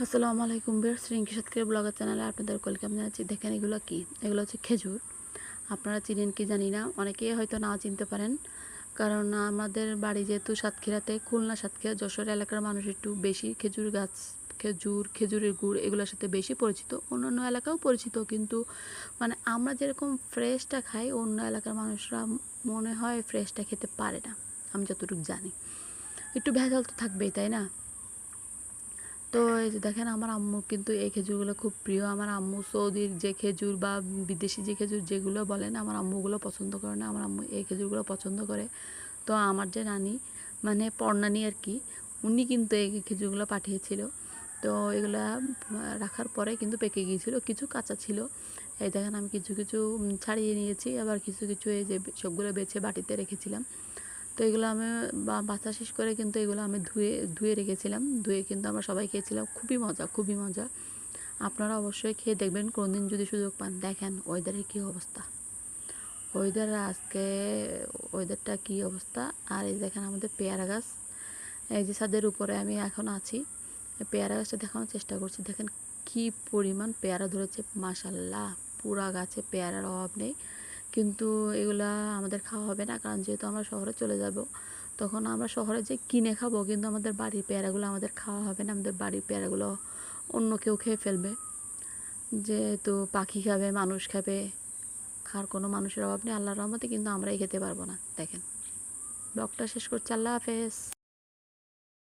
আসসালামু আলাইকুম বের শ্রীঙ্কি সাতক্ষীরা ব্লগার চ্যানেলে আপনাদের ওয়েলকাম জানাচ্ছি, দেখেন এগুলো কি? এগুলো হচ্ছে খেজুর। আপনারা চিনেন কি জানি না, অনেকেই হয়তো না চিনতে পারেন। কারণ আমাদের বাড়ি যেহেতু সাতক্ষীরাতে, খুলনা, সাতক্ষীরা, যশোর এলাকার মানুষ একটু বেশি খেজুর গাছ, খেজুর, খেজুরের গুড় এগুলোর সাথে বেশি পরিচিত। অন্যান্য এলাকাও পরিচিত, কিন্তু মানে আমরা যেরকম ফ্রেশটা খাই, অন্য এলাকার মানুষরা মনে হয় ফ্রেশটা খেতে পারে না। আমি যতটুকু জানি। একটু ভেজাল তো থাকবেই, তাই না? তো এই যে দেখেন আমার আম্মু কিন্তু এই খেজুরগুলো খুব প্রিয়। আমার আম্মু সৌদির যে খেজুর বা বিদেশি যে খেজুর যেগুলো বলেন, আমার আম্মুগুলো পছন্দ করে না। আমার আম্মু এই খেজুরগুলো পছন্দ করে। তো আমার যে নানি মানে পর্ণানি আর কি, উনি কিন্তু এই খেজুরগুলো পাঠিয়েছিল। তো এগুলা রাখার পরে কিন্তু পেকে গিয়েছিল। কিছু কাঁচা ছিল। এই দেখেন আমি কিছু কিছু ছাড়িয়ে নিয়েছি। আবার কিছু কিছু এই যে সবগুলো বেছে বাটিতে রেখেছিলাম। তো এগুলো আমি বাচ্চা শেষ করে কিন্তু এগুলো আমি ধুয়ে ধুয়ে রেখেছিলাম। ধুয়ে কিন্তু আমরা সবাই খেয়েছিলাম। খুবই মজা খুবই মজা। আপনারা অবশ্যই খেয়ে দেখবেন। কোনদিন যদি সুযোগ পান, দেখেন ওয়েদারের কী অবস্থা। ওয়েদার আজকে, ওয়েদারটা কী অবস্থা? আর এই দেখেন আমাদের পেয়ারা গাছ। এই যে ছাদের উপরে আমি এখন আছি। পেয়ারা গাছটা দেখানোর চেষ্টা করছি। দেখেন কি পরিমাণ পেয়ারা ধরেছে মাসাল্লাহ পুরা গাছে পেয়ারার অভাব নেই। কিন্তু এগুলা আমাদের খাওয়া হবে না। কারণ যেহেতু আমরা শহরে চলে যাব, তখন আমরা শহরে যে কিনে খাব, কিন্তু আমাদের বাড়ির পেয়ারাগুলো আমাদের খাওয়া হবে না। আমাদের বাড়ির পেয়ারাগুলো অন্য কেউ খেয়ে ফেলবে। যেহেতু পাখি খাবে, মানুষ খাবে খার কোনো মানুষের অভাব নেই, আল্লাহর রহমতে কিন্তু আমরাই খেতে পারব না। দেখেন। ব্লগটা শেষ করছি, আল্লাহ হাফেজ।